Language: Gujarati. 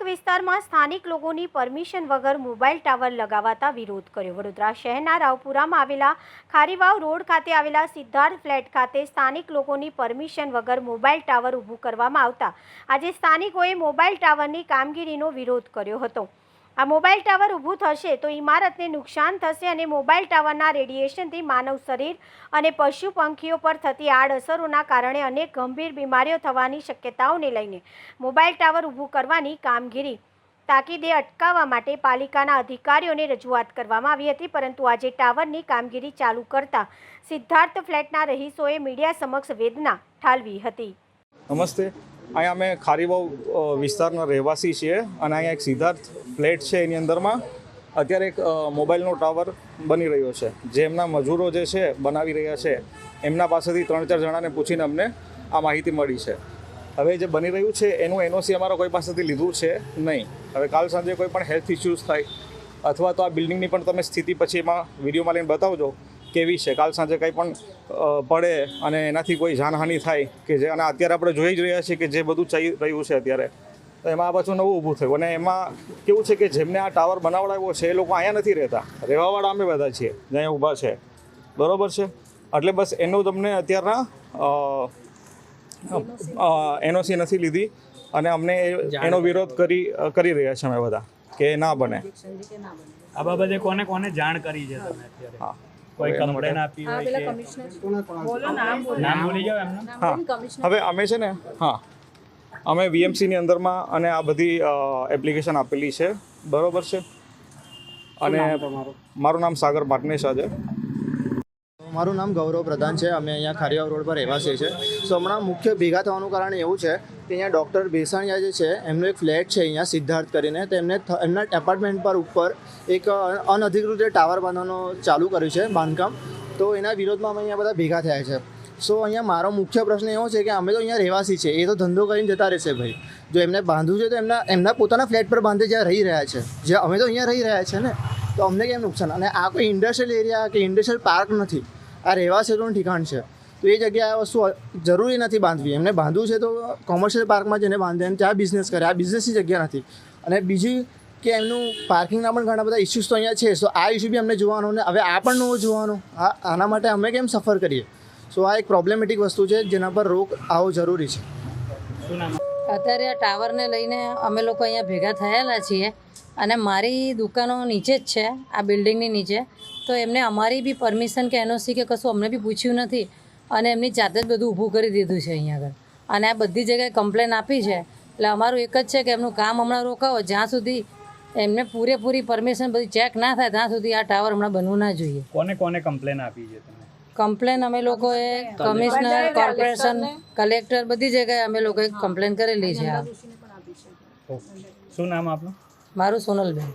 વિસ્તારમાં સ્થાનિક લોકોની પરમિશન વગર મોબાઈલ ટાવર લગાવાતા વિરોધ કર્યો. વડોદરા શહેરના રાવપુરામાં આવેલા ખારીવાવ રોડ ખાતે આવેલા સિદ્ધાર્થ ફ્લેટ ખાતે સ્થાનિક લોકોની પરમિશન વગર મોબાઈલ ટાવર ઊભું કરવામાં આવતા. આજે સ્થાનિકોએ મોબાઈલ ટાવરની કામગીરીનો વિરોધ કર્યો હતો. આ મોબાઈલ ટાવર ઊભું થશે તો ઇમારતને નુકસાન થશે અને મોબાઈલ ટાવરના રેડિયેશનથી માનવ શરીર અને પશુ પંખીઓ પર થતી આડઅસરોના કારણે અનેક ગંભીર બીમારીઓ થવાની શક્યતાઓને લઈને મોબાઈલ ટાવર ઊભું કરવાની કામગીરી તાકીદે અટકાવવા માટે પાલિકાના અધિકારીઓને રજૂઆત કરવામાં આવી હતી, પરંતુ આજે ટાવરની કામગીરી ચાલુ કરતા સિદ્ધાર્થ ફ્લેટના રહીશોએ મીડિયા સમક્ષ વેદના ઠાલવી હતી. નમસ્તે. અહીંયા અમે ખારીવાવ અ, વિસ્તારના રહેવાસી છીએ અને અહીંયા એક સિદ્ધાર્થ ફ્લેટ છે એની અંદરમાં. અત્યારે એક મોબાઈલનો ટાવર બની રહ્યો છે. જે એમના મજૂરો જે છે બનાવી રહ્યા છે એમના પાસેથી ત્રણ ચાર જણાને પૂછીને અમને આ માહિતી મળી છે. હવે જે બની રહ્યું છે એનું એનઓસી અમારા કોઈ પાસેથી લીધું છે નહીં. હવે કાલ સાંજે કોઈ પણ હેલ્થ ઇસ્યુઝ થાય અથવા તો આ બિલ્ડિંગની પણ તમે સ્થિતિ પછી એમાં વિડીયોમાં લઈને બતાવજો. કેવી છે? કાલ સાંજે કંઈ પણ પડે અને એનાથી કોઈ જાનહાનિ થાય કે જે અને અત્યારે આપણે જોઈ જ રહ્યા છીએ કે જે બધું ચાલી રહ્યું છે અત્યારે તો એમાં આ પાછું નવું ઊભું થયું. અને એમાં કેવું છે કે જેમને આ ટાવર બનાવડાવ્યો છે એ લોકો અહીંયા નથી રહેતા. રહેવાવાળા અમે બધા છીએ અહીંયા ઊભા છે. બરોબર છે? એટલે બસ એનું તમને અત્યારના એનઓસી નથી લીધી અને અમને એનો વિરોધ કરી કરી રહ્યા છે અમે બધા કે ના બને. આ બાબતે કોને કોને જાણ કરી છે તમે અત્યારે? હા. કોઈ હવે કમ્પ્લેન આપી હોય કે અમે છે ને હા. અમે વીએમસીની અંદરમાં અને આ બધી એપ્લિકેશન આપેલી છે. બરોબર છે? અને મારું નામ સાગર પાટનેશા છે મારું નામ ગૌરવ પ્રધાન છે. અમે અહીંયા ખારીવાવ રોડ પર રહેવાસી છે સો હમણાં મુખ્ય ભેગા થવાનું કારણ એવું છે કે અહીંયા ડૉક્ટર બેસાણિયા જે છે, એમનો એક ફ્લેટ છે અહીંયા સિદ્ધાર્થ કરીને. તેમને એમના એપાર્ટમેન્ટ પર ઉપર એક અનધિકૃત ટાવર બાંધવાનું ચાલુ કર્યું છે, બાંધકામ. તો એના વિરોધમાં અમે અહીંયા બધા ભેગા થયા છે. સો અહીંયા મારો મુખ્ય પ્રશ્ન એવો છે કે અમે તો અહીંયા રહેવાસી છે એ તો ધંધો કરીને જતા રહેશે ભાઈ. જો એમને બાંધવું છે તો એમના એમના પોતાના ફ્લેટ પર બાંધે જ્યાં રહી રહ્યા છે. જ્યાં અમે તો અહીંયા રહી રહ્યા છે ને. તો અમને કેમ નુકસાન? અને આ કોઈ ઇન્ડસ્ટ્રીયલ એરિયા કે ઇન્ડસ્ટ્રીયલ પાર્ક નથી. આ રહેવાસીઓનું ઠિકાણ છે. તો એ જગ્યાએ આ વસ્તુ જરૂરી નથી બાંધવી. એમને બાંધવું છે તો કોમર્શિયલ પાર્કમાં જઈને બાંધે અને ત્યાં બિઝનેસ કરે. આ બિઝનેસની જગ્યા નથી. અને બીજી કે એમનું પાર્કિંગના પણ ઘણા બધા ઇસ્યુઝ તો અહીંયા છે. સો આ ઇસ્યુ બી અમને જોવાનો ને હવે આ પણ નવો જોવાનો. આ, આના માટે અમે કેમ સફર કરીએ? સો આ એક પ્રોબ્લેમેટિક વસ્તુ છે જેના પર રોક આવો જરૂરી છે. અત્યારે આ ટાવરને લઈને અમે લોકો અહીંયા ભેગા થયેલા છીએ અને મારી દુકાનો નીચે જ છે, આ બિલ્ડિંગની નીચે. તો એમને અમારી બી પરમિશન કે એનઓસી કે કશું અમને બી પૂછ્યું નથી અને એમની જાતે જ બધું ઊભું કરી દીધું છે અહીંયા આગળ. અને આ બધી જગ્યાએ કમ્પ્લેન આપી છે. એટલે અમારું એક જ છે કે એમનું કામ હમણાં રોકાવો, જ્યાં સુધી એમને પૂરેપૂરી પરમિશન બધી ચેક ના થાય, ત્યાં સુધી આ ટાવર હમણાં બનવું ના જોઈએ. કોને કોને કમ્પ્લેન આપી છે? કમ્પ્લેન અમે લોકોએ કમિશનર કોર્પોરેશન કલેક્ટર બધી જગ્યાએ અમે લોકોએ કમ્પ્લેન કરેલી છે. શું નામ આપનું? મારું સોનલબેન.